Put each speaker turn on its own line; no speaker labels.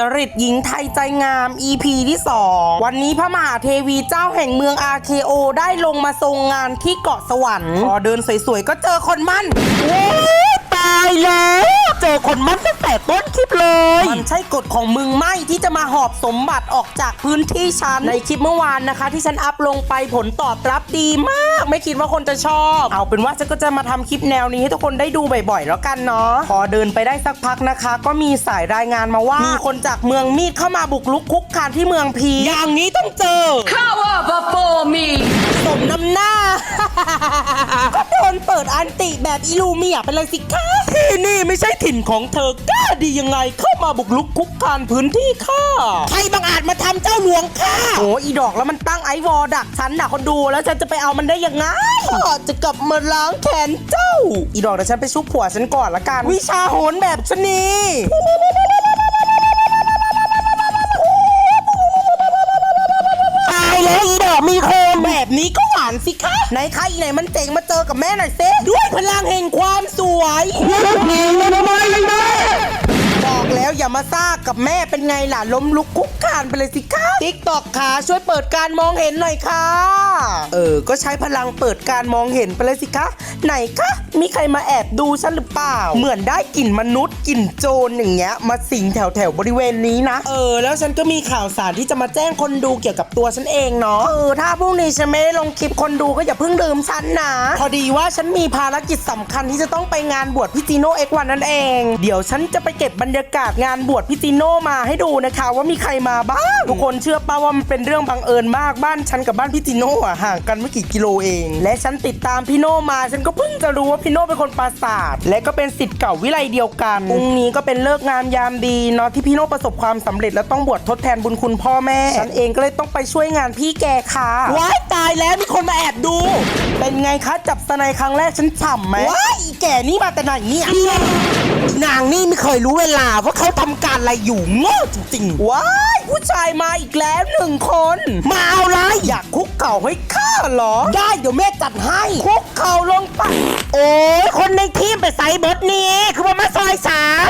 ตริตหญิงไทยใจงาม EP ที่ 2 วันนี้พระมหาเทวีเจ้าแห่งเมือง RKO ได้ลงมาทรงงานที่เกาะสวรรค์พอเดินสวยๆ ก็เจอคนมั่นโอ้ตายแล้ว เจอคนมั่นตั้งแต่ต้นคลิปเลย มันใช่กฎของมึงไหมที่จะมาหอบสมบัติออกจากพื้นที่ฉัน ในคลิปเมื่อวานนะคะ ที่ฉันอัพลงไปผลตอบรับดีมาก ไม่คิดว่าคนจะชอบ เอาเป็นว่าฉันก็จะมาทำคลิปแนวนี้ให้ทุกคนได้ดูบ่อยๆ แล้วกันเนาะ พอเดินไปได้สักพักนะคะ ก็มีสายรายงานมาว่า มีคนจากเมืองมีดเข้ามาบุกลุกคุกคานที่เมืองพี อย่างนี้ต้องเจอ
Power before me
สมน้ำหน้าก็โดนเปิดอันติแบบอิลูเมียไปเลยสิคะที่นี่ไม่ใช่ถิ่นของเธอกล้าดียังไงเข้ามาบุกลุกคุกคานพื้นที่ค่ะใครบังอาจมาทำเจ้าหลวงค่ะโอ้อีดอกแล้วมันตั้งไอวอลดักฉันดักคนดูแล้วฉันจะไปเอามันได้ยังไง ข้าจะกลับมาล้างแค้นเจ้า อีดอกเดี๋ยวฉันไปชุบผัวฉันก่อนละกัน วิชาโหนแบบชะนี นี้ก็หวานสิคะไหนใครอีไหนมันเจ๋งมาเจอกับแม่หน่อยเซด้วยพลังแห่งความสวยบอกแล้ อย่ามาซ่ากับแม่เป็นไงล่ะล้มลุกคุกคานไปเลยสิคะติ๊กตอกขาช่วยเปิดการมองเห็นหน่อยค่ะ เออ ก็ใช้พลังเปิดการมองเห็นไปเลยสิคะ ไหนคะ มีใครมาแอบดูฉันหรือเปล่า เหมือนได้กลิ่นมนุษย์กลิ่นโจรอย่างเงี้ย มาสิงแถวแถวๆบริเวณนี้นะ เออ แล้วฉันก็มีข่าวสารที่จะมาแจ้งคนดูเกี่ยวกับตัวฉันเองเนาะ เออ ถ้าพรุ่งนี้ฉันไม่ได้ลงคลิปคนดูก็อย่าเพิ่งลืมฉันนะ พอดีว่าฉันมีภารกิจสำคัญที่จะต้องไปงานบวชพี่จีโน่เอ็กวันนั่นเอง เดี๋ยวฉันจะไปเก็บบรรยากาศงานบวชพี่จีโน่มาให้ดูนะคะ ว่ามีใครมาบ้างทุกคนเชื่อป่าว่ามันเป็นเรื่องบังเอิญมากบ้านฉันกับบ้านพี่จีโน่อะห่างกันไม่กี่กิโลเอง และฉันติดตามพี่โน่มาฉันก็เพิ่งจะรู้ว่าพี่โน่เป็นคนปราสาทและก็เป็นสิทธิ์เก่าวิไลเดียวกันพรุ่งนี้ก็เป็นเลิกษ์งามยามดีเนาะที่พี่โน่ประสบความสำเร็จและต้องบวชทดแทนบุญคุณพ่อแม่ฉันเองก็เลยต้องไปช่วยงานพี่แกค่ะว้ายตายแล้วมีคนมาแอบดู เป็นไงคะจับสไนครั้งแรกฉันฉ่ำไหมว้ายอีแก่นี่มาแต่ไหนเนี่ยนางนี่ไม่เคยรู้เวลาว่าเขาทำการอะไรอยู่โง่จริงๆ ว้ายผู้ชายมาอีกแล้วหนึ่งคน มาเอาอะไรอยากคุกเข่าให้ข้าเหรอ ได้เดี๋ยวแม่จัดให้ คุกเข่าลงไป โอ้ยคนในทีมไปใส่เบิร์ดนี่คือว่ามาซอยสามคุ